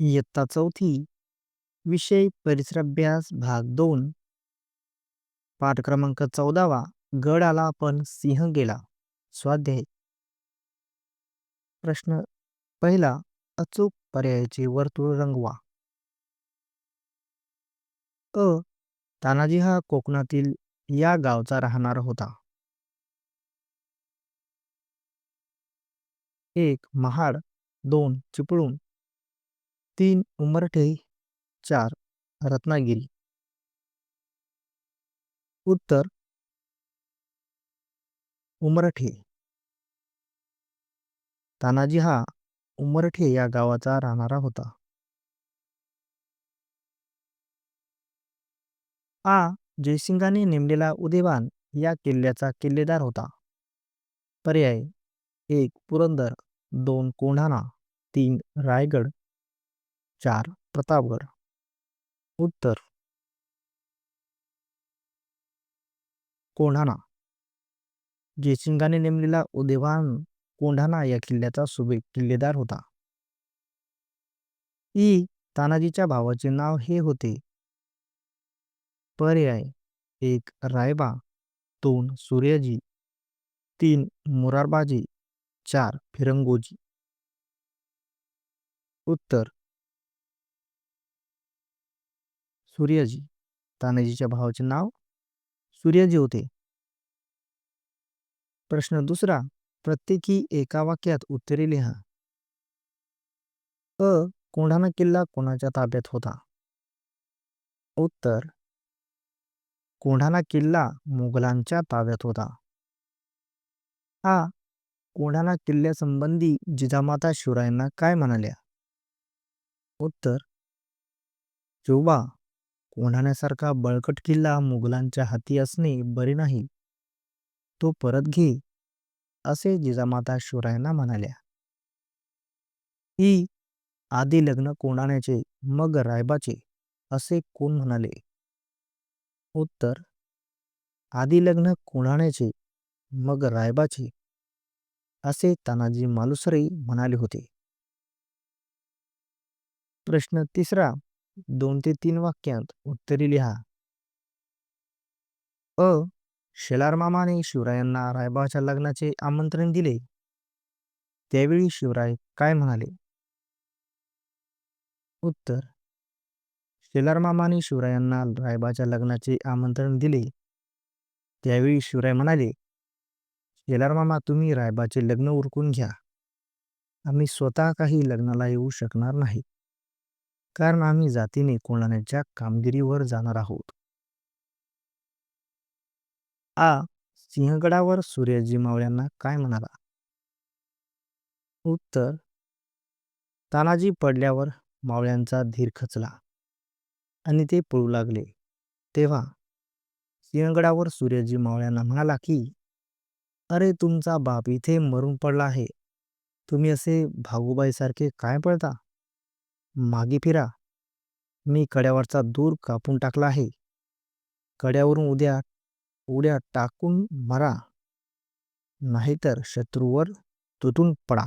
इयत्ता चौथी विषय परिसराभ्यास भाग दोन. पाठ क्रमांक चौदावा गड आला पण सिंह गेला. स्वाध्याय. प्रश्न पहिला अचूक पर्यायाचे वर्तुळ रंगवा. अ तानाजी हा कोकणातील या गावचा राहणारा होता. एक महाड दोन चिपळूण. तीन उमरठे चार रत्नागिरी. उत्तर. उमरठे. तानाजी हा उमरठे या गावाचा राहणारा होता. आ. जयसिंगाने नेमलेला उदयवान या किल्ल्याचा किल्लेदार होता. पर्याय एक पुरंदर. दोन कोंढाणा. तीन रायगड. चार. प्रतापगड. उत्तर. कोंढाणा. जयसिंगाने नेमलेला उदयवान कोंढाणा या किल्ल्याचा सुबे किल्लेदार होता. ई. तानाजीच्या भावाचे नाव हे होते. पर्याय. एक रायबा. दोन सूर्यजी. तीन मुरारबाजी. चार फिरंगोजी. उत्तर. सूर्यजी तानाजीच्या भावाचे नाव सूर्यजी होते. प्रश्न दुसरा प्रत्येकी एका वाक्यात उत्तरे लिहा. अ कोंढाणा किल्ला कोणाच्या ताब्यात होता? उत्तर कोंढाणा किल्ला मुघलांच्या ताब्यात होता. हा कोंढाणा किल्ल्यासंबंधी जिजामाता शिवरायांना काय म्हणाल्या? उत्तर जोबा कोंढाण्यासारखा बळकट किल्ला मुघलांच्या हाती असणे बरे नाही. तो परत घे असे जिजामाता शिवरायांना म्हणाल्या. ही आधी लग्न कोंढाण्याचे मग रायबाचे असे कोण म्हणाले? उत्तर आधी लग्न कोंढाण्याचे मग रायबाचे असे तानाजी मालुसरे म्हणाले होते. प्रश्न तिसरा दोन ते तीन वाक्यांत उत्तरे लिहा. अ. शेलार मामाने शिवरायांना रायबाच्या लग्नाचे आमंत्रण दिले. त्यावेळी शिवराय काय म्हणाले? उत्तर. शेलार मामाने शिवरायांना रायबाच्या लग्नाचे आमंत्रण दिले. त्यावेळी शिवराय म्हणाले शेलार मामा तुम्ही रायबाचे लग्न उरकून घ्या. आम्ही स्वतः काही लग्नाला येऊ शकणार नाही. कारण आम्ही जातीने कोणाच्या कामगिरीवर जाणार आहोत. आ. सिंहगडावर सूर्याजी मावळ्यांना काय म्हणाला? उत्तर. तानाजी पडल्यावर मावळ्यांचा धीर खचला आणि ते पळू लागले. तेव्हा सिंहगडावर सूर्याजी मावळ्यांना म्हणाला की अरे तुमचा बाप इथे मरून पडला आहे. तुम्ही असे भागूबाईसारखे काय पळता? मागे फिरा. मी कड्यावरचा दूर कापून टाकला आहे. कड्यावरून उद्या उड्या टाकून मारा. नाहीतर शत्रूवर तुटून पडा.